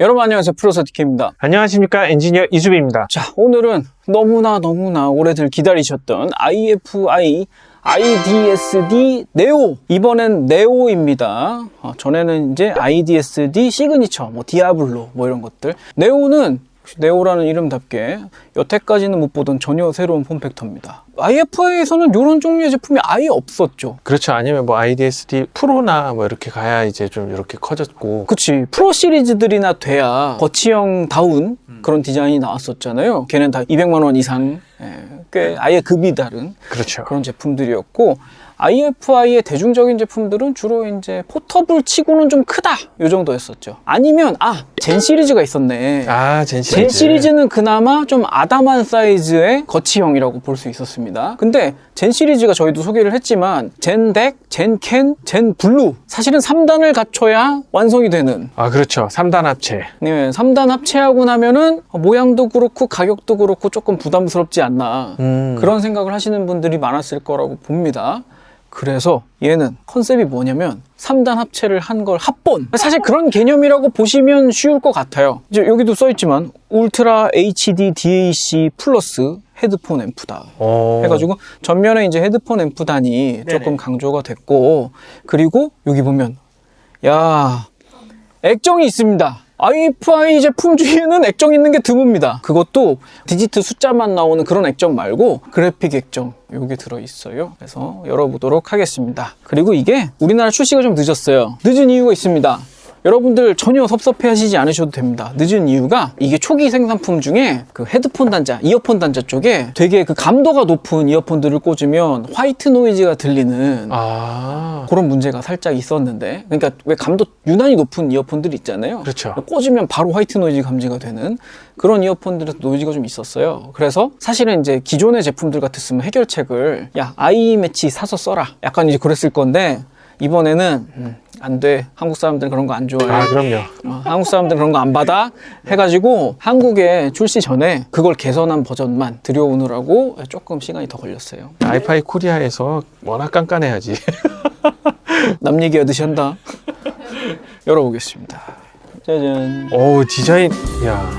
여러분 안녕하세요. 프로서티키입니다. 안녕하십니까? 엔지니어 이수빈입니다. 자 오늘은 너무나 너무나 오래들 기다리셨던 IFI IDSD 네오. 이번엔 네오입니다. 어, 전에는 이제 IDSD 시그니처 뭐 디아블로 뭐 이런 것들. 네오는 네오라는 이름답게 여태까지는 못 보던 전혀 새로운 폼팩터입니다. IFI에서는 이런 종류의 제품이 아예 없었죠. 그렇죠. 아니면 뭐 IDSD 프로나 뭐 이렇게 가야 이제 좀 이렇게 커졌고. 그치. 프로 시리즈들이나 돼야 거치형 다운 그런 디자인이 나왔었잖아요. 걔는 다 200만 원 이상. 예, 꽤 아예 급이 다른 그렇죠. 그런 제품들이었고 IFI의 대중적인 제품들은 주로 이제 포터블 치고는 좀 크다 요 정도였었죠 아니면 아 젠 시리즈가 있었네 아, 젠 시리즈. 젠 시리즈는 그나마 좀 아담한 사이즈의 거치형이라고 볼 수 있었습니다. 근데 젠 시리즈가 저희도 소개를 했지만 젠 덱, 젠 캔, 젠 블루 사실은 3단을 갖춰야 완성이 되는 아, 그렇죠. 3단 합체. 네, 3단 합체하고 나면은 모양도 그렇고 가격도 그렇고 조금 부담스럽지 않나 음. 그런 생각을 하시는 분들이 많았을 거라고 봅니다. 그래서 얘는 컨셉이 뭐냐면 3단 합체를 한 걸 합본. 사실 그런 개념이라고 보시면 쉬울 것 같아요. 이제 여기도 써있지만 울트라 HD DAC 플러스 헤드폰 앰프다. 어. 해가지고 전면에 이제 헤드폰 앰프단이 조금 강조가 됐고 그리고 여기 보면 야 액정이 있습니다. IFI 제품 중에는 액정 있는 게 드뭅니다. 그것도 디지트 숫자만 나오는 그런 액정 말고 그래픽 액정 여기 들어 있어요. 그래서 열어보도록 하겠습니다. 그리고 이게 우리나라 출시가 좀 늦었어요. 늦은 이유가 있습니다. 여러분들 전혀 섭섭해 하시지 않으셔도 됩니다. 늦은 이유가 이게 초기 생산품 중에 그 헤드폰 단자, 이어폰 단자 쪽에 되게 그 감도가 높은 이어폰들을 꽂으면 화이트 노이즈가 들리는 아. 그런 문제가 살짝 있었는데 그러니까 왜 감도 유난히 높은 이어폰들 있잖아요. 그렇죠. 꽂으면 바로 화이트 노이즈 감지가 되는 그런 이어폰들에서 노이즈가 좀 있었어요. 그래서 사실은 이제 기존의 제품들 같았으면 해결책을 야 아이 매치 사서 써라. 약간 이제 그랬을 건데 이번에는 음, 안 돼. 한국 사람들 그런 거 안 좋아해. 아, 그럼요. 어, 한국 사람들 그런 거 안 받아 해가지고 한국에 출시 전에 그걸 개선한 버전만 들여오느라고 조금 시간이 더 걸렸어요. 아이파이 코리아에서 워낙 깐깐해야지. 남 얘기 하듯이 한다. 열어보겠습니다. 짜잔. 어우, 디자인. 야,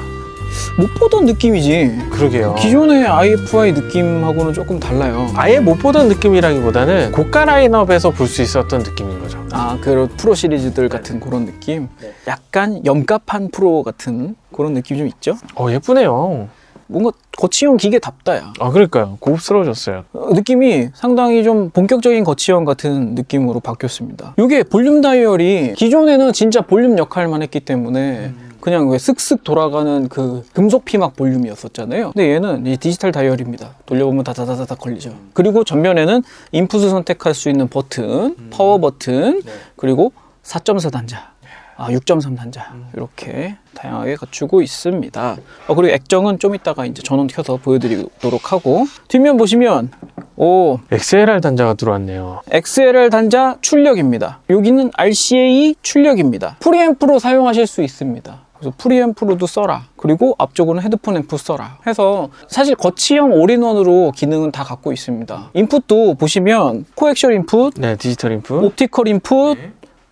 못 보던 느낌이지. 그러게요. 기존의 IFI 느낌하고는 조금 달라요. 아예 못 보던 느낌이라기보다는 고가 라인업에서 볼 수 있었던 느낌인 거죠. 아, 그런 프로 시리즈들 같은 그런 느낌. 약간 염갑한 프로 같은 그런 느낌이 좀 있죠. 어, 예쁘네요. 뭔가 거치형 기계답다야. 아, 그러니까요. 고급스러워졌어요. 어, 느낌이 상당히 좀 본격적인 거치형 같은 느낌으로 바뀌었습니다. 이게 볼륨 다이얼이 기존에는 진짜 볼륨 역할만 했기 때문에 그냥 왜 슥슥 돌아가는 그 금속 피막 볼륨이었었잖아요. 근데 얘는 이 디지털 다이얼입니다. 돌려보면 다다다다다 걸리죠. 그리고 전면에는 인풋을 선택할 수 있는 버튼, 파워 버튼, 그리고 4.4 단자. 아, 6.3 단자 이렇게 다양하게 갖추고 있습니다. 어, 그리고 액정은 좀 이따가 이제 전원 켜서 보여드리도록 하고 뒷면 보시면 오 XLR 단자가 들어왔네요. XLR 단자 출력입니다. 여기는 RCA 출력입니다. 프리앰프로 사용하실 수 있습니다. 그래서 프리앰프로도 써라. 그리고 앞쪽으로는 헤드폰 앰프 써라. 해서 사실 거치형 올인원으로 기능은 다 갖고 있습니다. 인풋도 보시면 코엑셜 인풋, 네, 디지털 인풋. 옵티컬 인풋,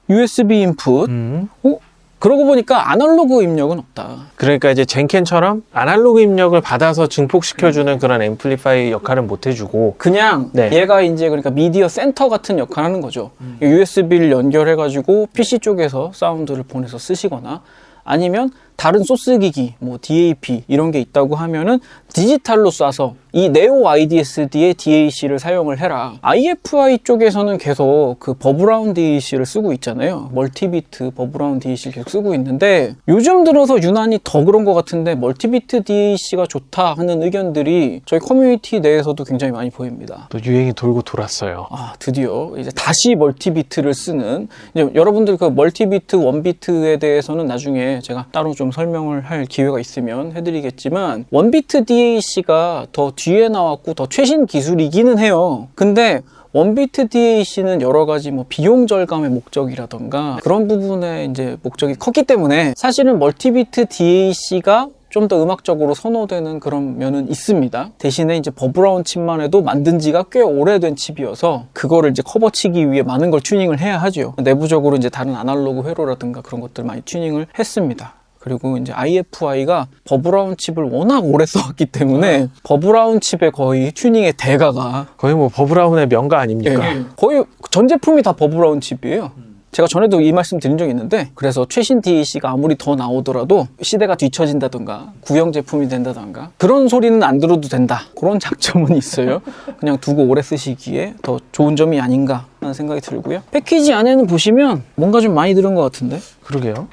USB 인풋. 음. 어? 그러고 보니까 아날로그 입력은 없다. 그러니까 이제 젠켄처럼 아날로그 입력을 받아서 증폭시켜주는 그런 앰플리파이 역할은 못 해주고 그냥 네. 얘가 이제 그러니까 미디어 센터 같은 역할을 하는 거죠. USB를 연결해가지고 PC 쪽에서 사운드를 보내서 쓰시거나 아니면 다른 소스 기기, 뭐 DAP 이런 게 있다고 하면은 디지털로 쏴서 이 네오 IDSD의 DAC를 사용을 해라. IFI 쪽에서는 계속 그 버브라운 DAC를 쓰고 있잖아요. 멀티비트 버브라운 DAC를 계속 쓰고 있는데 요즘 들어서 유난히 더 그런 것 같은데 멀티비트 DAC가 좋다 하는 의견들이 저희 커뮤니티 내에서도 굉장히 많이 보입니다. 또 유행이 돌고 돌았어요. 아, 드디어 이제 다시 멀티비트를 쓰는 이제 여러분들 그 멀티비트 원비트에 대해서는 나중에 제가 따로 좀 설명을 할 기회가 있으면 해드리겠지만 원비트 DAC가 더 뒤에 나왔고 더 최신 기술이기는 해요. 근데 원비트 DAC는 여러 가지 뭐 비용 절감의 목적이라던가 그런 부분에 이제 목적이 컸기 때문에 사실은 멀티비트 DAC가 좀 더 음악적으로 선호되는 그런 면은 있습니다. 대신에 이제 버브라운 칩만 해도 만든 지가 꽤 오래된 칩이어서 그거를 이제 커버치기 위해 많은 걸 튜닝을 해야 하죠. 내부적으로 이제 다른 아날로그 회로라든가 그런 것들 많이 튜닝을 했습니다. 그리고 이제 IFI가 버브라운 칩을 워낙 오래 써왔기 때문에 버브라운 칩의 거의 튜닝의 대가가 거의 뭐 버브라운의 명가 아닙니까? 예, 거의 전 제품이 다 버브라운 칩이에요. 제가 전에도 이 말씀 드린 적이 있는데 그래서 최신 DAC가 아무리 더 나오더라도 시대가 뒤처진다던가 구형 제품이 된다던가 그런 소리는 안 들어도 된다 그런 장점은 있어요 그냥 두고 오래 쓰시기에 더 좋은 점이 아닌가 하는 생각이 들고요 패키지 안에는 보시면 뭔가 좀 많이 들은 것 같은데 그러게요.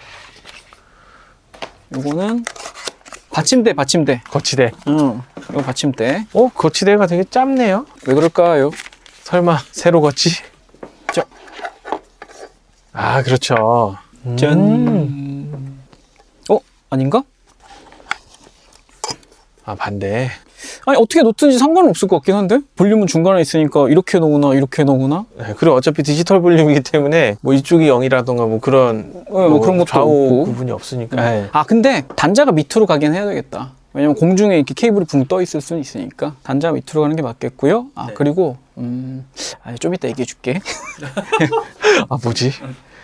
요거는 받침대 받침대 거치대. 응 이거 받침대 어, 거치대가 되게 짧네요. 왜 그럴까요? 설마 새로 거치? 자. 아, 그렇죠. 짠 어? 아닌가? 아, 반대. 아니 어떻게 놓든지 상관은 없을 것 같긴 한데 볼륨은 중간에 있으니까 이렇게 놓으나 이렇게 놓으나 네, 그리고 어차피 디지털 볼륨이기 때문에 뭐 이쪽이 0이라던가 뭐 그런 뭐 그런 것도 좌우 없고. 구분이 없으니까. 네. 아 근데 단자가 밑으로 가긴 해야 되겠다 왜냐면 공중에 이렇게 케이블이 붕 떠 있을 수는 있으니까 단자 밑으로 가는 게 맞겠고요 아 그리고 음좀 이따 얘기해 줄게 아, 뭐지?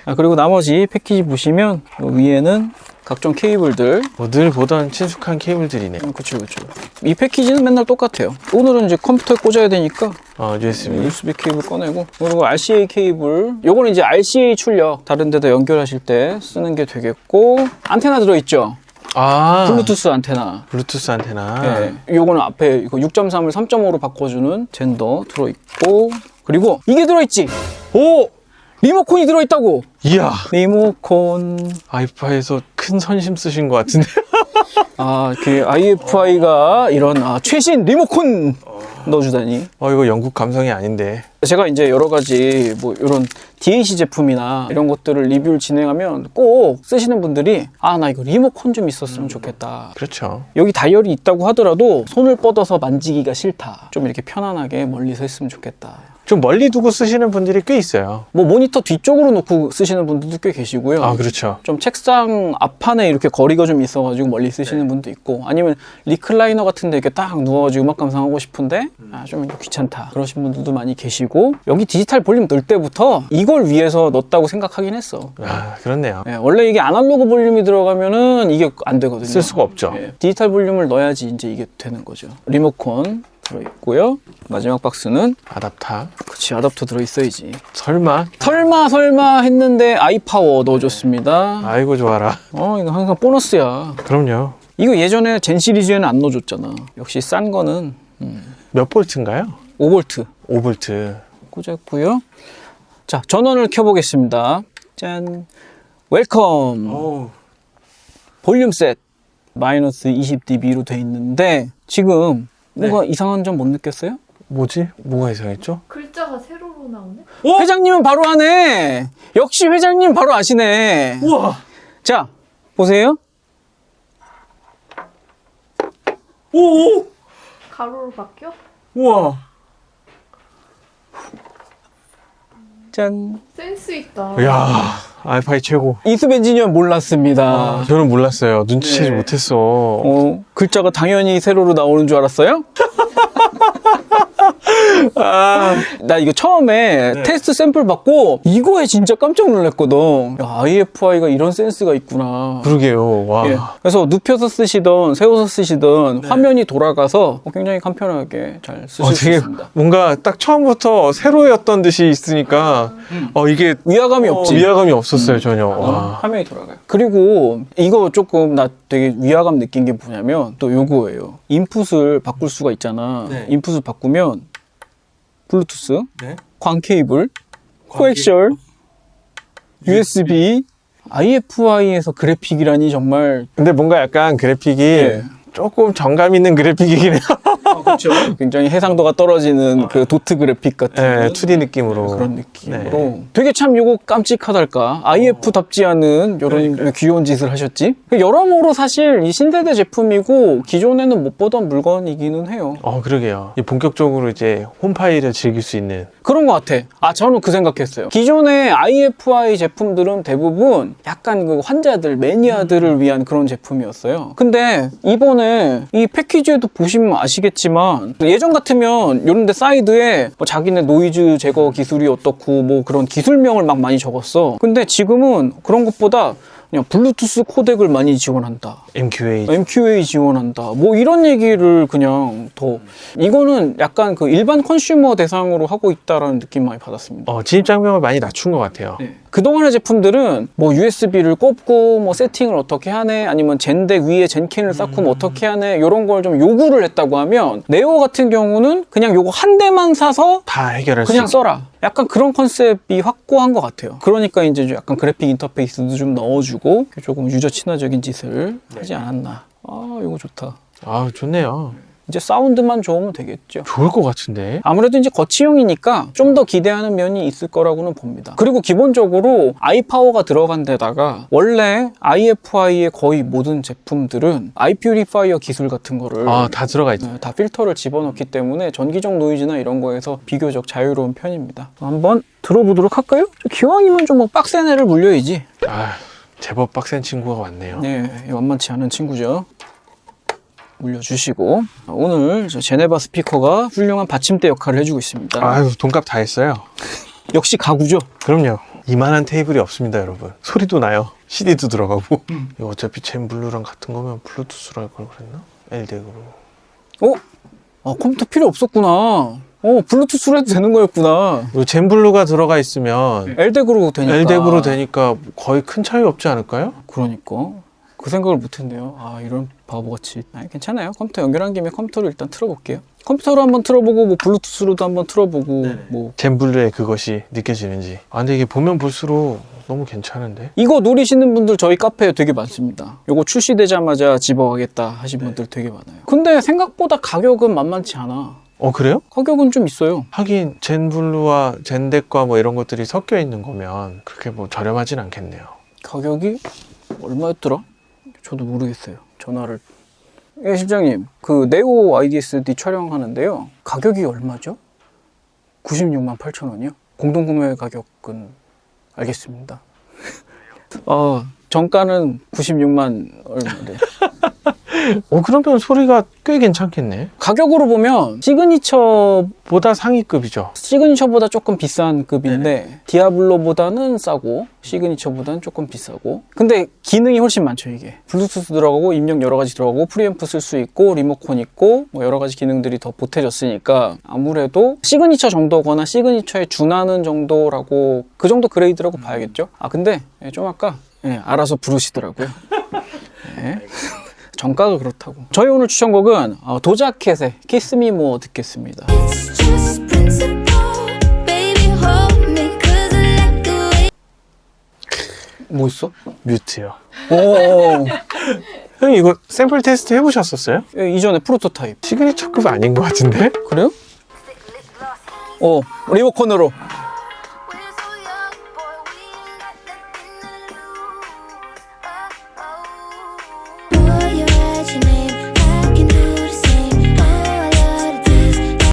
아 그리고 나머지 패키지 보시면 요 위에는 각종 케이블들 뭐 늘 보던 친숙한 케이블들이네. 음, 그쵸 그쵸 이 패키지는 맨날 똑같아요 오늘은 이제 컴퓨터에 꽂아야 되니까 어, USB. USB 케이블 꺼내고 그리고 RCA 케이블 요거는 이제 RCA 출력 다른 데다 연결하실 때 쓰는 게 되겠고 안테나 들어있죠 아, 블루투스 안테나 블루투스 안테나. 네. 요거는 앞에 이거 6.3을 3.5로 바꿔주는 젠더 들어있고 그리고 이게 들어있지 오! 리모콘이 들어있다고 이야. 리모콘 아이파에서 큰 선심 쓰신 것 같은데. 아 그 IFI가 이런 아, 최신 리모콘 넣어주다니 어, 이거 영국 감성이 아닌데. 제가 이제 여러 가지 뭐 이런 DAC 제품이나 이런 것들을 리뷰를 진행하면 꼭 쓰시는 분들이 아 나 이거 리모컨 좀 있었으면 좋겠다 그렇죠. 여기 다이얼이 있다고 하더라도 손을 뻗어서 만지기가 싫다 좀 이렇게 편안하게 멀리서 했으면 좋겠다 좀 멀리 두고 쓰시는 분들이 꽤 있어요. 뭐 모니터 뒤쪽으로 놓고 쓰시는 분들도 꽤 계시고요 아, 그렇죠. 좀 책상 앞판에 이렇게 거리가 좀 있어가지고 멀리 쓰시는 분도 있고 아니면 리클라이너 같은데 이렇게 딱 누워가지고 음악 감상하고 싶은데 아 좀 귀찮다 그러신 분들도 많이 계시고 여기 디지털 볼륨 넣을 때부터 이걸 위해서 넣었다고 생각하긴 했어 아, 그렇네요. 예, 원래 이게 아날로그 볼륨이 들어가면은 이게 안 되거든요 쓸 수가 없죠. 예, 디지털 볼륨을 넣어야지 이제 이게 되는 거죠 리모컨 들어있고요 마지막 박스는 아답타. 그치 아답터 들어있어야지 설마? 설마 설마 했는데 아이파워 넣어줬습니다 아이고, 좋아라. 어, 이거 항상 보너스야. 그럼요. 이거 예전에 젠 시리즈에는 안 넣어줬잖아. 역시 싼 거는 몇 볼트인가요? 5V 5볼트. 꽂았고요. 자, 전원을 켜보겠습니다. 짠. 웰컴. 오. 볼륨 셋. 마이너스 20dB로 돼 있는데 지금 뭔가 이상한 점 못 느꼈어요? 뭐지? 뭐가 이상했죠? 글자가 세로로 나오네? 회장님은 바로 아네. 역시 회장님 바로 아시네. 우와! 자, 보세요. 오! 가로로 바뀌어? 우와! 짠. 센스 있다. 이야, 알파이 최고. 이수 엔지니어는 몰랐습니다. 저는 몰랐어요. 눈치채지 네. 못했어. 어, 글자가 당연히 세로로 나오는 줄 알았어요? 아, 나 이거 처음에 네. 테스트 샘플 받고 이거에 진짜 깜짝 놀랐거든. 야, IFI가 이런 센스가 있구나. 그러게요. 와. 예. 그래서 눕혀서 쓰시던 세워서 쓰시던 네. 화면이 돌아가서 굉장히 간편하게 잘 쓰실 어, 수 되게 있습니다. 뭔가 딱 처음부터 세로였던 듯이 있으니까, 어, 이게 위화감이 없지. 위화감이 없었어요, 전혀. 어, 와. 화면이 돌아가요. 그리고 이거 조금 나 되게 위화감 느낀 게 뭐냐면 또 요거예요. 인풋을 바꿀 수가 있잖아. 네. 인풋을 바꾸면 블루투스, 네. 광 케이블, 코엑셜, USB, IFI에서 그래픽이라니 정말 근데 뭔가 약간 그래픽이 예. 조금 정감 있는 그래픽이긴 해요. 그렇죠. 굉장히 해상도가 떨어지는 그 도트 그래픽 같은 네, 2D 느낌으로. 그런 느낌으로 되게 참 요거 깜찍하달까 IF답지 않은 이런 귀여운 짓을 하셨지 여러모로 사실 이 신세대 제품이고 기존에는 못 보던 물건이기는 해요 어, 그러게요. 이 본격적으로 이제 홈 파일을 즐길 수 있는. 그런 것 같아. 아 저는 그 생각했어요. 기존의 IFI 제품들은 대부분 약간 그 환자들 매니아들을 위한 그런 제품이었어요. 근데 이번에 이 패키지에도 보시면 아시겠지만 예전 같으면 이런 데 사이드에 뭐 자기네 노이즈 제거 기술이 어떻고 뭐 그런 기술명을 막 많이 적었어. 근데 지금은 그런 것보다 그냥 블루투스 코덱을 많이 지원한다. MQA. MQA 지원한다. 뭐 이런 얘기를 그냥 더 이거는 약간 그 일반 컨슈머 대상으로 하고 있다라는 느낌 많이 받았습니다. 어, 진입 장벽을 많이 낮춘 것 같아요. 그동안의 제품들은 뭐 USB를 꼽고 뭐 세팅을 어떻게 하네 아니면 젠덱 위에 젠캔을 쌓고 뭐 어떻게 하네 이런 걸 좀 요구를 했다고 하면 네오 같은 경우는 그냥 요거 한 대만 사서 다 해결할 그냥 수 있... 써라. 약간 그런 컨셉이 확고한 것 같아요. 그러니까 이제 좀 약간 그래픽 인터페이스도 좀 넣어주고 조금 유저 친화적인 짓을 하지 않았나. 아, 이거 좋다. 아, 좋네요. 이제 사운드만 좋으면 되겠죠. 좋을 것 같은데. 아무래도 이제 거치형이니까 좀 더 기대하는 면이 있을 거라고는 봅니다. 그리고 기본적으로 아이파워가 들어간 데다가 원래 IFI의 거의 모든 제품들은 아이퓨리파이어 기술 같은 거를 아, 다 들어가 있죠. 네, 다 필터를 집어넣기 때문에 전기적 노이즈나 이런 거에서 비교적 자유로운 편입니다. 한번 들어보도록 할까요? 기왕이면 좀 뭐 빡센 애를 물려야지. 아, 제법 빡센 친구가 왔네요. 네, 만만치 않은 친구죠. 물려주시고 오늘 저 제네바 스피커가 훌륭한 받침대 역할을 해주고 있습니다. 아유, 돈값 다 했어요. 역시 가구죠. 그럼요. 이만한 테이블이 없습니다, 여러분. 소리도 나요. CD도 들어가고. 이거 어차피 젠 블루랑 같은 거면 블루투스로 할 걸 그랬나? LDEC으로. 어? 아 컴퓨터 필요 없었구나. 어 블루투스로 해도 되는 거였구나. 젠 블루가 들어가 있으면 엘덱으로 되니까. LDEC으로 되니까 거의 큰 차이 없지 않을까요? 그러니까 그 생각을 못했네요. 아 이런 바보같이. 아니 괜찮아요. 컴퓨터 연결한 김에 컴퓨터를 일단 틀어볼게요. 컴퓨터로 한번 틀어보고 뭐 블루투스로도 한번 틀어보고 뭐젠 블루의 그것이 느껴지는지. 아, 근데 이게 보면 볼수록 너무 괜찮은데? 이거 노리시는 분들 저희 카페에 되게 많습니다. 이거 출시되자마자 집어가겠다 하신 분들 되게 많아요. 근데 생각보다 가격은 만만치 않아. 어, 그래요? 가격은 좀 있어요. 하긴 젠 블루와 젠덱과 뭐 이런 것들이 섞여 있는 거면 그렇게 뭐 저렴하진 않겠네요. 가격이 얼마였더라? 저도 모르겠어요. 전화를. 예, 실장님. 그 네오 IDSD 촬영하는데요. 가격이 얼마죠? 96만 8천 원이요? 공동구매 가격은 알겠습니다. 어, 정가는 96만 얼마래. 어, 그러면 소리가 꽤 괜찮겠네. 가격으로 보면 시그니처 보다 상위급이죠. 시그니처보다 조금 비싼 급인데 디아블로보다는 싸고 시그니처보다는 조금 비싸고. 근데 기능이 훨씬 많죠 이게. 블루투스 들어가고 입력 여러 가지 들어가고 프리앰프 쓸 수 있고 리모컨 있고 뭐 여러 가지 기능들이 더 보태졌으니까 아무래도 시그니처 정도거나 시그니처에 준하는 정도라고 그 정도 그레이드라고 봐야겠죠? 아 근데 예, 좀 아까 예, 알아서 부르시더라고요. 예. 정가가 그렇다고 저희 오늘 추천곡은 어, 도자켓의 키스미 모어 듣겠습니다. 뭐 있어? 뮤트요. 오, 형님 이거 샘플 테스트 해보셨었어요? 예, 이전에 프로토타입. 시그니처급 아닌 것 같은데? 그래요? 어, 리모컨으로.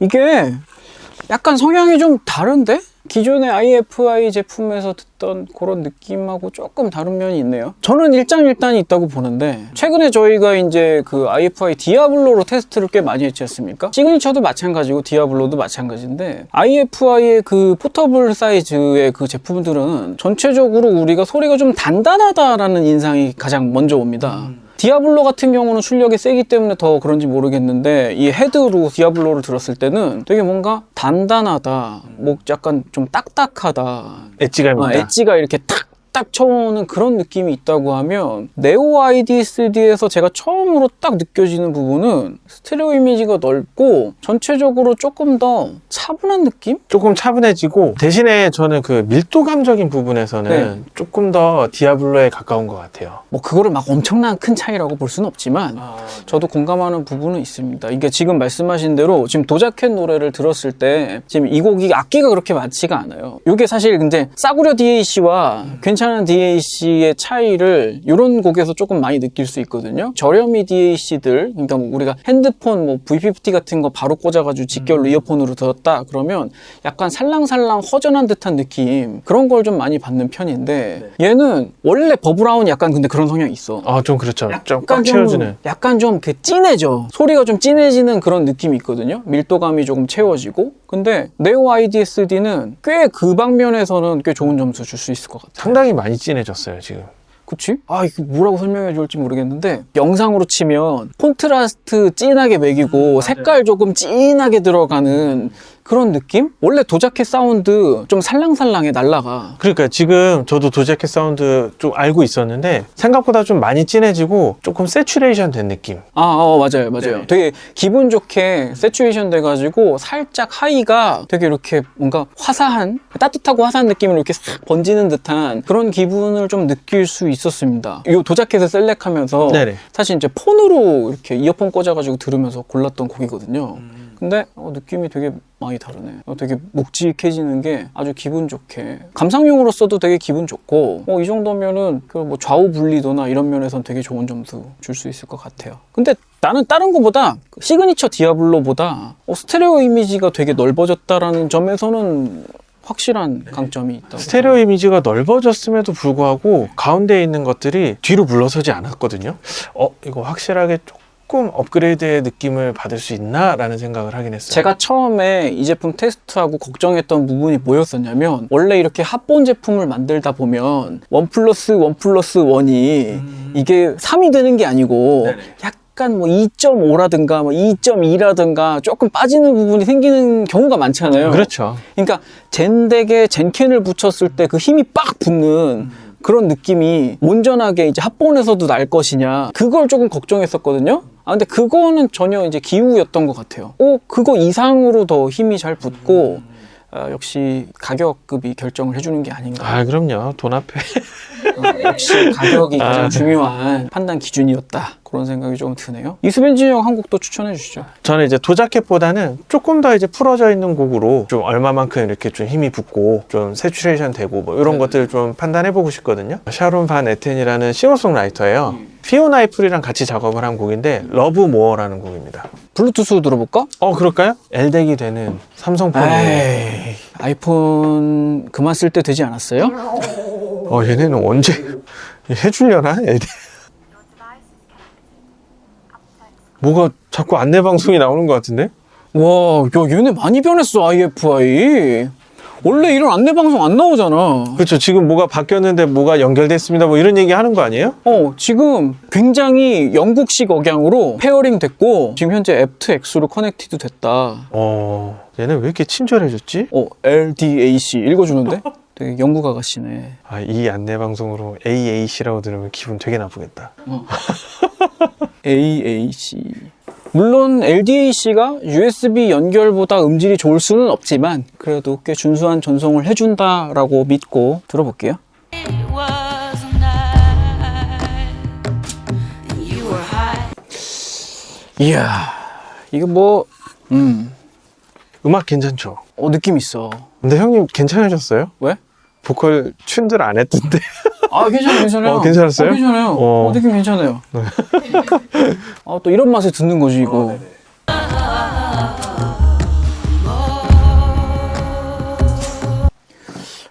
이게 약간 성향이 좀 다른데? 기존의 IFI 제품에서 듣던 그런 느낌하고 조금 다른 면이 있네요. 저는 일장일단이 있다고 보는데, 최근에 저희가 이제 그 IFI 디아블로로 테스트를 꽤 많이 했지 않습니까? 시그니처도 마찬가지고 디아블로도 마찬가지인데, IFI의 그 포터블 사이즈의 그 제품들은 전체적으로 우리가 소리가 좀 단단하다라는 인상이 가장 먼저 옵니다. 디아블로 같은 경우는 출력이 세기 때문에 더 그런지 모르겠는데 이 헤드로 디아블로를 들었을 때는 되게 뭔가 단단하다, 뭐 약간 좀 딱딱하다, 엣지감이 아. 엣지가 이렇게 탁 딱 쳐오는 그런 느낌이 있다고 하면 네오 IDSD에서 제가 처음으로 딱 느껴지는 부분은 스테레오 이미지가 넓고 전체적으로 조금 더 차분한 느낌? 조금 차분해지고 대신에 저는 그 밀도감적인 부분에서는 네. 조금 더 디아블로에 가까운 것 같아요. 뭐 그거를 막 엄청난 큰 차이라고 볼 수는 없지만 저도 공감하는 부분은 있습니다. 이게 지금 말씀하신 대로 지금 도자켓 노래를 들었을 때 지금 이 곡이 악기가 그렇게 많지가 않아요. 이게 사실 근데 싸구려 DAC와 괜찮은 DAC의 차이를 이런 곡에서 조금 많이 느낄 수 있거든요. 저렴이 DAC들 그러니까 뭐 우리가 핸드폰 뭐 V50 같은 거 바로 꽂아가지고 직결로 이어폰으로 들었다 그러면 약간 살랑살랑 허전한 듯한 느낌 그런 걸 좀 많이 받는 편인데 얘는 원래 버브라운이 약간 근데 그런 성향이 있어. 아, 좀 그렇죠. 좀 약간 꽉 채워주는. 약간 좀 그 진해져. 소리가 좀 진해지는 그런 느낌이 있거든요. 밀도감이 조금 채워지고. 근데 네오 IDSD는 꽤 그 방면에서는 꽤 좋은 점수 줄 수 있을 것 같아요. 상당히 많이 진해졌어요, 지금. 그치? 아, 이거 뭐라고 설명해 줄지 모르겠는데, 영상으로 치면 콘트라스트 진하게 매기고, 색깔 조금 진하게 들어가는 그런 느낌? 원래 도자켓 사운드 좀 살랑살랑해, 날라가. 그러니까 지금 저도 도자켓 사운드 좀 알고 있었는데 생각보다 좀 많이 진해지고 조금 세츄레이션 된 느낌. 아, 어, 맞아요, 맞아요. 네. 되게 기분 좋게 세츄에이션 돼가지고 살짝 하이가 되게 이렇게 뭔가 화사한, 따뜻하고 화사한 느낌으로 이렇게 싹 번지는 듯한 그런 기분을 좀 느낄 수 있었습니다. 이 도자켓을 셀렉하면서 네네. 사실 이제 폰으로 이렇게 이어폰 꽂아가지고 들으면서 골랐던 곡이거든요. 근데 어, 느낌이 되게 많이 다르네. 어, 되게 묵직해지는 게 아주 기분 좋게 감상용으로서도 되게 기분 좋고 어, 이 정도면은 그 뭐 좌우 분리도나 이런 면에선 되게 좋은 점수 줄 수 있을 것 같아요. 근데 나는 다른 거보다 그 시그니처 디아블로보다 어, 스테레오 이미지가 되게 넓어졌다라는 점에서는 확실한 강점이 있다고. 스테레오 이미지가 넓어졌음에도 불구하고 가운데에 있는 것들이 뒤로 물러서지 않았거든요. 어, 이거 확실하게 조금 업그레이드의 느낌을 받을 수 있나라는 생각을 하긴 했어요. 제가 처음에 이 제품 테스트하고 걱정했던 부분이 뭐였었냐면 원래 이렇게 합본 제품을 만들다 보면 원 플러스 원 플러스 원이 이게 3이 되는 게 아니고 약간 뭐 2.5라든가 뭐 2.2라든가 조금 빠지는 부분이 생기는 경우가 많잖아요. 그렇죠. 그러니까 젠덱에 젠캔을 붙였을 때 그 힘이 빡 붙는 그런 느낌이 온전하게 이제 합본에서도 날 것이냐 그걸 조금 걱정했었거든요. 아 근데 그거는 전혀 이제 기우였던 것 같아요. 어 그거 이상으로 더 힘이 잘 붙고 아, 역시 가격급이 결정을 해주는 게 아닌가. 아, 그럼요. 돈 앞에. 어, 역시 가격이 가장 아. 중요한 판단 기준이었다. 그런 생각이 좀 드네요. 이수벤지 형한 곡도 추천해 주시죠. 저는 이제 도자켓보다는 조금 더 이제 풀어져 있는 곡으로 좀 얼마만큼 이렇게 좀 힘이 붙고 좀 세츄레이션 되고 뭐 이런 것들을 좀 판단해 보고 싶거든요. 샤론 반 에텐이라는 싱어송라이터예요. 피오나 이플이랑 같이 작업을 한 곡인데 러브 모어라는 곡입니다. 블루투스 들어볼까? 어 그럴까요? 엘덱이 되는 삼성폰이 에이, 아이폰 그만 쓸 때 되지 않았어요? 어 얘네는 언제 해주려나 엘덱 뭐가 자꾸 안내 방송이 나오는 것 같은데? 와, 야, 얘네 많이 변했어, IFI. 원래 이런 안내 방송 안 나오잖아. 그렇죠. 지금 뭐가 바뀌었는데 뭐가 연결됐습니다. 뭐 이런 얘기 하는 거 아니에요? 어, 지금 굉장히 영국식 억양으로 페어링 됐고, 지금 현재 앱2X로 커넥티드 됐다. 어 얘네 왜 이렇게 친절해졌지? 어, LDAC 읽어주는데? 되게 영국 아가씨네. 아, 이 안내 방송으로 AAC라고 들으면 기분 되게 나쁘겠다. AAC. 물론 LDAC가 USB 연결보다 음질이 좋을 수는 없지만, 그래도 꽤 준수한 전송을 해준다라고 믿고 들어볼게요. 이야, 이거 뭐, 음, 음악 괜찮죠? 어, 느낌 있어. 근데 형님 괜찮으셨어요? 왜? 보컬 춘들 안 했던데. 아, 괜찮아요, 괜찮아요. 어, 괜찮았어요? 어, 괜찮아요. 어. 어, 느낌 괜찮아요. 아, 또 이런 맛에 듣는 거지, 이거.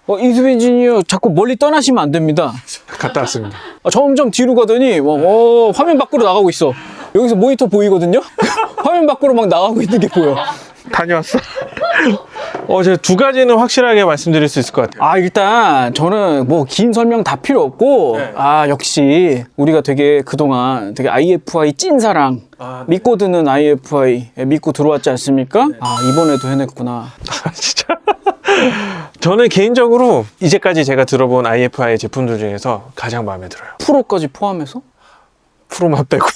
어, 이수빈 지니어 자꾸 멀리 떠나시면 안 됩니다. 갔다 왔습니다. 아, 점점 뒤로 가더니, 뭐, 어, 화면 밖으로 나가고 있어. 여기서 모니터 보이거든요? 화면 밖으로 막 나가고 있는 게 보여. 다녀왔어. 어, 제가 두 가지는 확실하게 말씀드릴 수 있을 것 같아요. 아, 일단 저는 뭐 긴 설명 다 필요 없고, 네. 아, 역시 우리가 되게 그동안 되게 IFI 찐사랑, 아, 네. 믿고 듣는 IFI 믿고 들어왔지 않습니까? 아, 이번에도 해냈구나. 진짜. 저는 개인적으로 이제까지 제가 들어본 IFI 제품들 중에서 가장 마음에 들어요. 프로까지 포함해서? 프로만 빼고.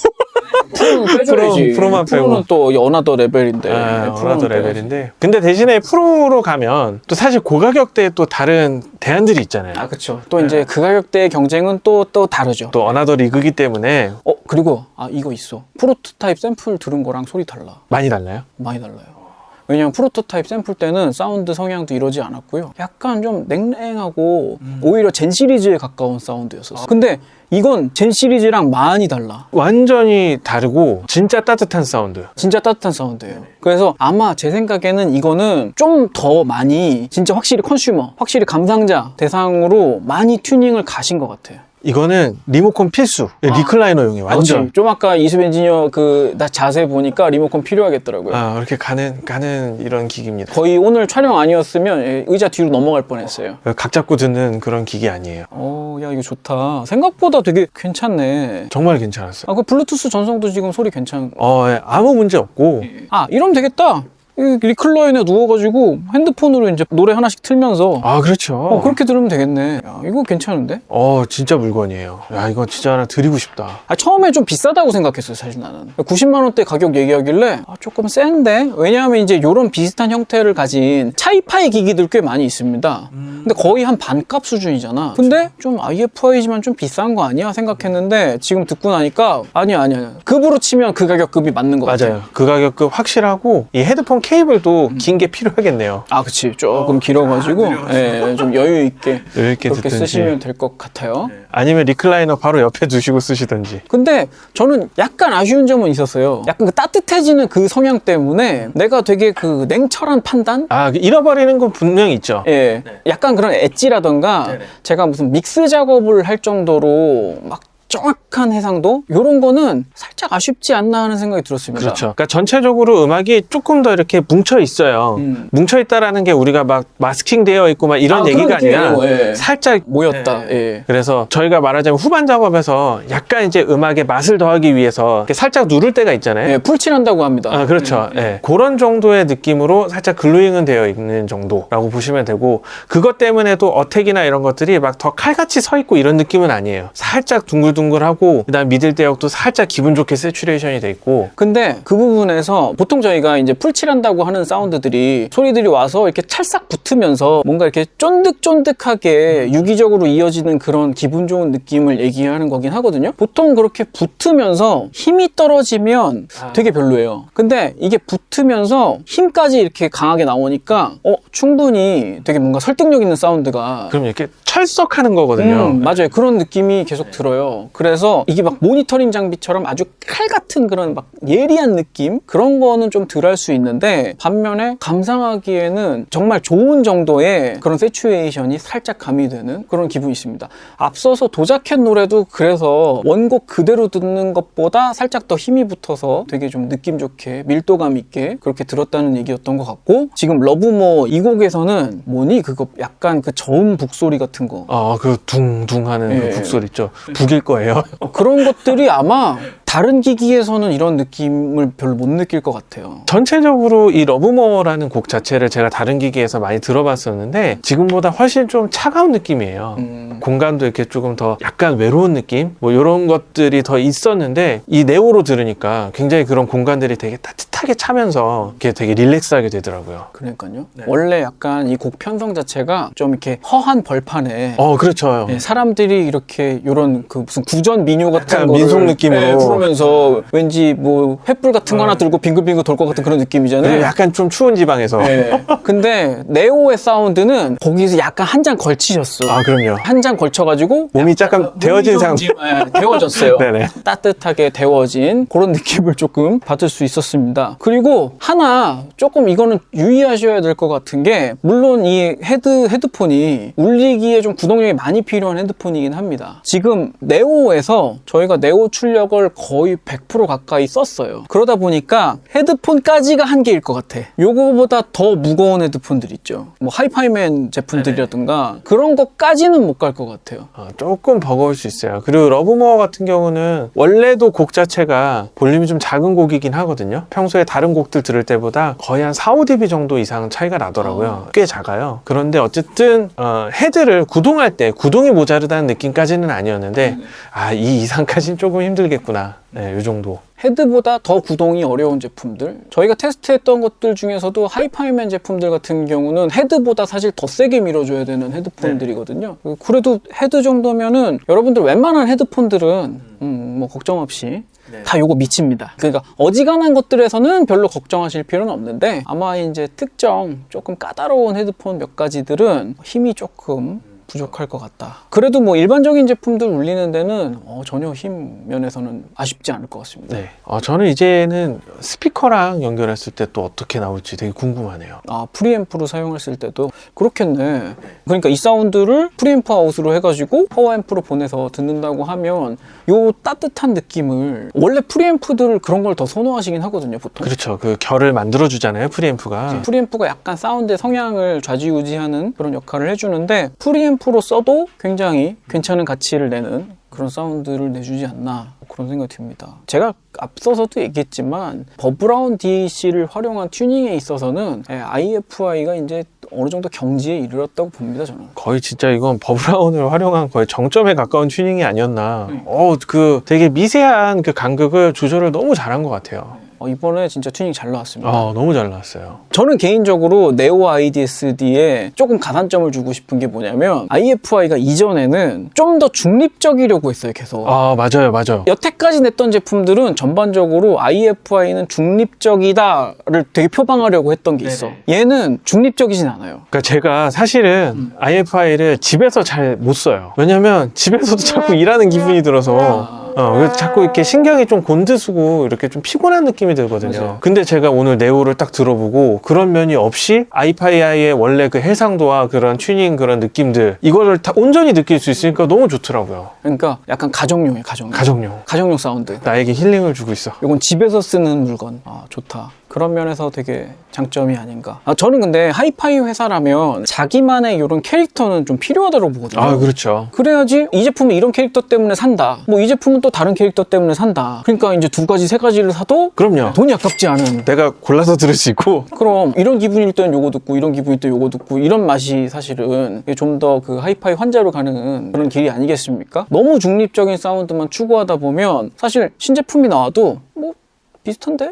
프로는 빼줘야지. 프로- 프로만 빼고. 프로는 또 연하더 레벨인데. 아, 프로는 어나더 빼야지. 레벨인데. 근데 대신에 프로로 가면 또 사실 고가격대에 또 다른 대안들이 있잖아요. 아, 그쵸. 또 이제 그 가격대의 경쟁은 또, 또 다르죠. 또 어나더 리그기 때문에 어, 그리고, 아, 이거 있어. 프로토타입 샘플 들은 거랑 소리 달라. 많이 달라요. 많이 달라요. 왜냐면 프로토타입 샘플 때는 사운드 성향도 이러지 않았고요. 약간 좀 냉랭하고 오히려 젠 시리즈에 가까운 사운드였었어. 근데 이건 젠 시리즈랑 많이 달라. 완전히 다르고 진짜 따뜻한 사운드. 진짜 따뜻한 사운드예요. 그래서 아마 제 생각에는 이거는 좀 더 많이 진짜 확실히 컨슈머, 확실히 감상자 대상으로 많이 튜닝을 가신 것 같아요. 이거는 리모컨 필수. 리클라이너용이 완전. 좀 아까 이수 엔지니어 그나 자세 보니까 리모컨 필요하겠더라고요. 아, 이렇게 가는 가는 이런 기기입니다. 거의 오늘 촬영 아니었으면 예, 의자 뒤로 넘어갈 뻔했어요. 각 잡고 듣는 그런 기기 아니에요. 어, 야 이거 좋다. 생각보다 되게 괜찮네. 정말 괜찮았어요. 아, 그 블루투스 전송도 지금 소리 괜찮. 어, 예, 아무 문제 없고 아, 이러면 되겠다. 이 리클라인에 누워가지고 핸드폰으로 이제 노래 하나씩 틀면서 아, 그렇죠. 어, 그렇게 들으면 되겠네. 야, 이거 괜찮은데? 어, 진짜 물건이에요. 야, 이거 진짜 하나 드리고 싶다. 아, 처음에 좀 비싸다고 생각했어요, 사실 나는. 90만 원대 가격 얘기하길래 아, 조금 센데? 왜냐하면 이제 이런 비슷한 형태를 가진 차이파이 기기들 꽤 많이 있습니다. 근데 거의 한 반값 수준이잖아. 근데 좀 IFI지만 좀 비싼 거 아니야? 생각했는데 지금 듣고 나니까 아니야, 아니야. 급으로 치면 그 가격급이 맞는 거 같아요. 맞아요. 그 가격급 확실하고 이 헤드폰 케이블도 긴 게 필요하겠네요. 아, 그치. 조금 길어가지고, 예, 좀 여유 있게 이렇게 그렇게 듣든지. 쓰시면 될 것 같아요. 아니면 리클라이너 바로 옆에 두시고 쓰시든지. 근데 저는 약간 아쉬운 점은 있었어요. 약간 그 따뜻해지는 그 성향 때문에 내가 되게 그 냉철한 판단? 아, 그 잃어버리는 건 분명히 있죠. 예. 약간 그런 엣지라던가 제가 무슨 믹스 작업을 할 정도로 막 정확한 해상도? 이런 거는 살짝 아쉽지 않나 하는 생각이 들었습니다. 그렇죠. 그러니까 전체적으로 음악이 조금 더 이렇게 뭉쳐 있어요. 음. 뭉쳐 있다라는 게 우리가 막 마스킹 되어 있고 막 이런 아, 얘기가 아니라. 예. 살짝 모였다. 예. 그래서 저희가 말하자면 후반 작업에서 약간 이제 음악에 맛을 더하기 위해서 살짝 누를 때가 있잖아요. 예, 풀칠한다고 합니다. 아, 그렇죠. 예. 그런 정도의 느낌으로 살짝 글루잉은 되어 있는 정도라고 보시면 되고, 그것 때문에도 어택이나 이런 것들이 막 더 칼같이 서 있고 이런 느낌은 아니에요. 살짝 둥글 둥글하고, 그 다음 미들 대역도 살짝 기분 좋게 세츄레이션이 돼 있고, 근데 그 부분에서 보통 저희가 이제 풀칠한다고 하는 사운드들이 소리들이 와서 이렇게 찰싹 붙으면서 뭔가 이렇게 쫀득쫀득하게 유기적으로 이어지는 그런 기분 좋은 느낌을 얘기하는 거긴 하거든요. 보통 그렇게 붙으면서 힘이 떨어지면 되게 별로예요. 근데 이게 붙으면서 힘까지 이렇게 강하게 나오니까 어 충분히 되게 뭔가 설득력 있는 사운드가 그럼 이렇게 철썩하는 거거든요. 음, 맞아요. 그런 느낌이 계속 들어요. 그래서 이게 막 모니터링 장비처럼 아주 칼 같은 그런 막 예리한 느낌? 그런 거는 좀 덜할 수 있는데 반면에 감상하기에는 정말 좋은 정도의 그런 세츄에이션이 살짝 가미되는 그런 기분이 있습니다. 앞서서 도자켓 노래도 그래서 원곡 그대로 듣는 것보다 살짝 더 힘이 붙어서 되게 좀 느낌 좋게 밀도감 있게 그렇게 들었다는 얘기였던 것 같고 지금 러브모 이 곡에서는 뭐니 그거 약간 그 저음 북소리 같은 거 아, 그 둥둥 하는 예. 그 북소리 있죠. 북일 거 예요. 어, 그런 것들이 아마 다른 기기에서는 이런 느낌을 별로 못 느낄 것 같아요. 전체적으로 이 러브모어라는 곡 자체를 제가 다른 기기에서 많이 들어봤었는데, 지금보다 훨씬 좀 차가운 느낌이에요. 음, 공간도 이렇게 조금 더 약간 외로운 느낌 뭐 이런 것들이 더 있었는데 이 네오로 들으니까 굉장히 그런 공간들이 되게 따뜻하게 차면서 이렇게 되게 릴렉스하게 되더라고요. 그러니까요. 원래 약간 이 곡 편성 자체가 좀 이렇게 허한 벌판에 어 그렇죠. 네, 사람들이 이렇게 이런 그 무슨 구전 민요 같은 거를 민속 느낌으로. 네, 부르면서 왠지 뭐 횃불 같은 거 하나 들고 빙글빙글 돌 것 같은 그런 느낌이잖아요. 그리고 약간 좀 추운 지방에서 네. 근데 네오의 사운드는 거기서 약간 한 장 걸치셨어. 아 그럼요. 한 장 걸쳐가지고 몸이 약간 데워진 상태. 네, 데워졌어요. 네네. 따뜻하게 데워진 그런 느낌을 조금 받을 수 있었습니다. 그리고 하나 조금 이거는 유의하셔야 될 것 같은 게 물론 이 헤드 헤드폰이 울리기에 좀 구동력이 많이 필요한 헤드폰이긴 합니다. 지금 네오에서 저희가 네오 출력을 거의 100% 가까이 썼어요. 그러다 보니까 헤드폰까지가 한계일 것 같아. 요거보다 더 무거운 헤드폰들 있죠. 뭐 하이파이맨 제품들이라든가 그런 것까지는 못 갈 것 같아요. 어, 조금 버거울 수 있어요. 그리고 러브모어 같은 경우는 원래도 곡 자체가 볼륨이 좀 작은 곡이긴 하거든요. 평소에 다른 곡들 들을 때보다 거의 한 4, 5dB 정도 이상 차이가 나더라고요. 꽤 작아요. 그런데 어쨌든 어, 헤드를 구동할 때 구동이 모자르다는 느낌까지는 아니었는데 아, 이 이상까지는 조금 힘들겠구나. 네, 이 정도. 헤드보다 더 구동이 어려운 제품들. 저희가 테스트했던 것들 중에서도 하이파이맨 제품들 같은 경우는 헤드보다 사실 더 세게 밀어줘야 되는 헤드폰들이거든요. 그래도 헤드 정도면은 여러분들 웬만한 헤드폰들은 음, 뭐 걱정 없이 다 요거 미칩니다. 그러니까 어지간한 것들에서는 별로 걱정하실 필요는 없는데 아마 이제 특정 조금 까다로운 헤드폰 몇 가지들은 힘이 조금 부족할 것 같다. 그래도 뭐 일반적인 제품들 울리는 데는 어, 전혀 힘 면에서는 아쉽지 않을 것 같습니다. 네. 어, 저는 이제는 스피커랑 연결했을 때 또 어떻게 나올지 되게 궁금하네요. 아 프리앰프로 사용했을 때도 그렇겠네. 그러니까 이 사운드를 프리앰프 아웃으로 해가지고 파워앰프로 보내서 듣는다고 하면 요 따뜻한 느낌을 원래 프리앰프들 그런 걸 더 선호하시긴 하거든요, 보통. 그렇죠. 그 결을 만들어 주잖아요, 프리앰프가. 프리앰프가 약간 사운드의 성향을 좌지우지하는 그런 역할을 해주는데 프리앰프 로 써도 굉장히 괜찮은 가치를 내는 그런 사운드를 내주지 않나 그런 생각이 듭니다. 제가 앞서서도 얘기했지만 버브라운 DAC를 활용한 튜닝에 있어서는 예, IFI가 이제 어느 정도 경지에 이르렀다고 봅니다 저는. 거의 진짜 이건 버브라운을 활용한 거의 정점에 가까운 튜닝이 아니었나. 네. 어, 그 되게 미세한 그 간극을 조절을 너무 잘한 것 같아요. 어, 이번에 진짜 튜닝 잘 나왔습니다. 아, 너무 잘 나왔어요. 저는 개인적으로 네오 IDSD에 조금 가산점을 주고 싶은 게 뭐냐면 IFI가 이전에는 좀 더 중립적이려고 했어요 계속. 아, 맞아요, 맞아요. 여태까지 냈던 제품들은 전반적으로 IFI는 중립적이다를 되게 표방하려고 했던 게 있어. 얘는 중립적이진 않아요. 그러니까 제가 사실은 IFI를 집에서 잘 못 써요. 왜냐면 집에서도 자꾸 일하는 기분이 들어서 어, 그래서 자꾸 이렇게 신경이 좀 곤두쓰고 이렇게 좀 피곤한 느낌이 들거든요. 맞아요. 근데 제가 오늘 네오를 딱 들어보고 그런 면이 없이 IFI의 원래 그 해상도와 그런 튜닝 그런 느낌들 이거를 다 온전히 느낄 수 있으니까 너무 좋더라고요. 그러니까 약간 가정용이에요, 가정용. 가정용. 가정용 사운드. 나에게 힐링을 주고 있어. 이건 집에서 쓰는 물건. 아, 좋다. 그런 면에서 되게 장점이 아닌가. 아, 저는 근데 하이파이 회사라면 자기만의 이런 캐릭터는 좀 필요하다고 보거든요. 아, 그렇죠. 그래야지 이 제품은 이런 캐릭터 때문에 산다. 뭐 이 제품은 또 다른 캐릭터 때문에 산다. 그러니까 이제 두 가지, 세 가지를 사도 그럼요. 돈이 아깝지 않은. 내가 골라서 들을 수 있고 그럼 이런 기분일 때는 요거 듣고 이런 기분일 때 요거 듣고 이런 맛이 사실은 좀 더 그 하이파이 환자로 가는 그런 길이 아니겠습니까? 너무 중립적인 사운드만 추구하다 보면 사실 신제품이 나와도 뭐 비슷한데?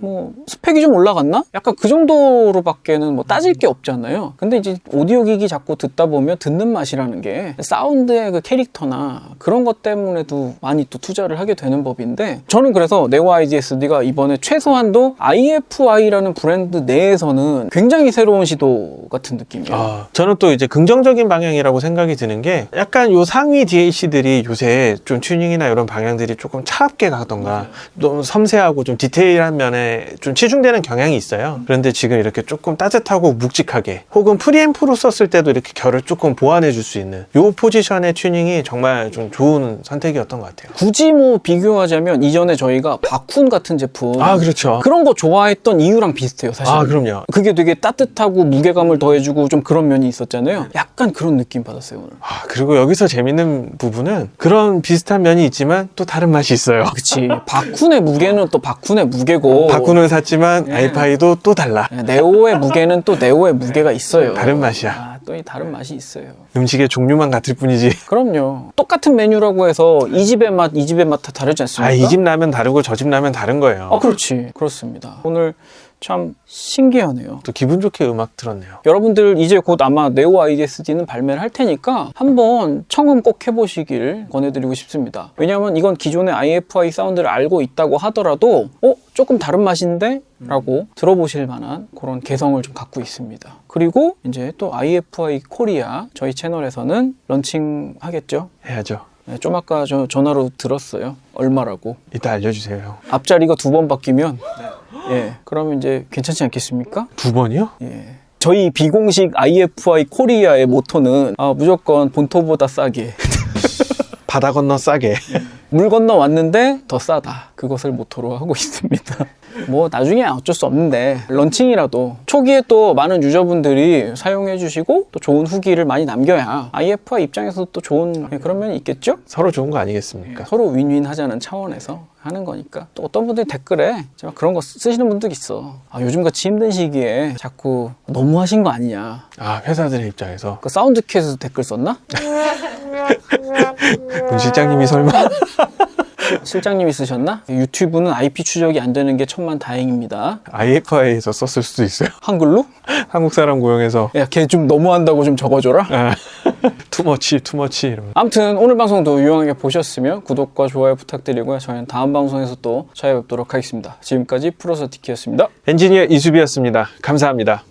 뭐 스펙이 좀 올라갔나? 약간 그 정도로밖에는 뭐 따질 게 없잖아요. 근데 이제 오디오 기기 자꾸 듣다 보면 듣는 맛이라는 게 사운드의 그 캐릭터나 그런 것 때문에도 많이 또 투자를 하게 되는 법인데 저는 그래서 네오 IDSD가 이번에 최소한도 IFI라는 브랜드 내에서는 굉장히 새로운 시도 같은 느낌이에요. 아, 저는 또 이제 긍정적인 방향이라고 생각이 드는 게 약간 요 상위 DAC들이 요새 좀 튜닝이나 이런 방향들이 조금 차갑게 가던가 너무 섬세하고 좀 디테일한 면에 좀 치중되는 경향이 있어요. 그런데 지금 이렇게 조금 따뜻하고 묵직하게 혹은 프리앰프로 썼을 때도 이렇게 결을 조금 보완해 줄 수 있는 요 포지션의 튜닝이 정말 좀 좋은 선택이었던 것 같아요. 굳이 뭐 비교하자면 이전에 저희가 바쿤 같은 제품 아, 그렇죠. 그런 거 좋아했던 이유랑 비슷해요 사실. 아, 그럼요. 그게 되게 따뜻하고 무게감을 더해주고 좀 그런 면이 있었잖아요. 약간 그런 느낌 받았어요 오늘. 아, 그리고 여기서 재밌는 부분은 그런 비슷한 면이 있지만 또 다른 맛이 있어요. 그치. 바쿤의 무게는 또 바쿤의 무게고. 바꾸는 샀지만 아이파이도 또 달라. 네오의 무게는 또 네오의 무게가 있어요. 다른 맛이야. 아, 또이 다른 맛이 있어요. 음식의 종류만 같을 뿐이지. 그럼요. 똑같은 메뉴라고 해서 이 집의 맛, 이 집의 맛 다 다르지 않습니까? 아, 이 집 라면 다르고 저 집 라면 다른 거예요. 아, 그렇지. 그렇습니다. 오늘 참 신기하네요. 또 기분 좋게 음악 들었네요. 여러분들 이제 곧 아마 네오 IDSD는 발매를 할 테니까 한번 청음 꼭 해보시길 권해드리고 싶습니다. 왜냐하면 이건 기존의 IFI 사운드를 알고 있다고 하더라도 어? 조금 다른 맛인데? 라고 들어보실 만한 그런 개성을 좀 갖고 있습니다. 그리고 이제 또 IFI 코리아 저희 채널에서는 런칭 하겠죠? 해야죠. 네, 좀 아까 저 전화로 들었어요. 얼마라고. 이따 알려주세요. 앞자리가 두 번 바뀌면 예, 그러면 이제 괜찮지 않겠습니까? 두 번이요? 예. 저희 비공식 IFI 코리아의 모토는 아, 무조건 본토보다 싸게 바다 건너 싸게. 물 건너 왔는데 더 싸다 그것을 모토로 하고 있습니다. 뭐 나중에 어쩔 수 없는데 런칭이라도 초기에 또 많은 유저분들이 사용해 주시고 또 좋은 후기를 많이 남겨야 IFI 입장에서 또 좋은 예, 그런 면이 있겠죠? 서로 좋은 거 아니겠습니까? 서로 윈윈 하자는 차원에서 하는 거니까 또 어떤 분들이 댓글에 정말 그런 거 쓰시는 분들 있어 아, 요즘같이 힘든 시기에 자꾸 너무 하신 거 아니냐 아, 회사들의 입장에서. 그 사운드캣에서 댓글 썼나? 문 실장님이 설마. 실장님이 쓰셨나? 유튜브는 IP 추적이 안 되는 게 천만 다행입니다. IFI에서 썼을 수도 있어요. 한글로? 한국 사람 고용해서. 야, 걔 좀 너무한다고 좀 적어줘라. 아, 투머치, 투머치. 이러면. 아무튼 오늘 방송도 유용하게 보셨으면 구독과 좋아요 부탁드리고요. 저희는 다음 방송에서 또 찾아뵙도록 하겠습니다. 지금까지 프로서티키였습니다. 엔지니어 이수비였습니다. 감사합니다.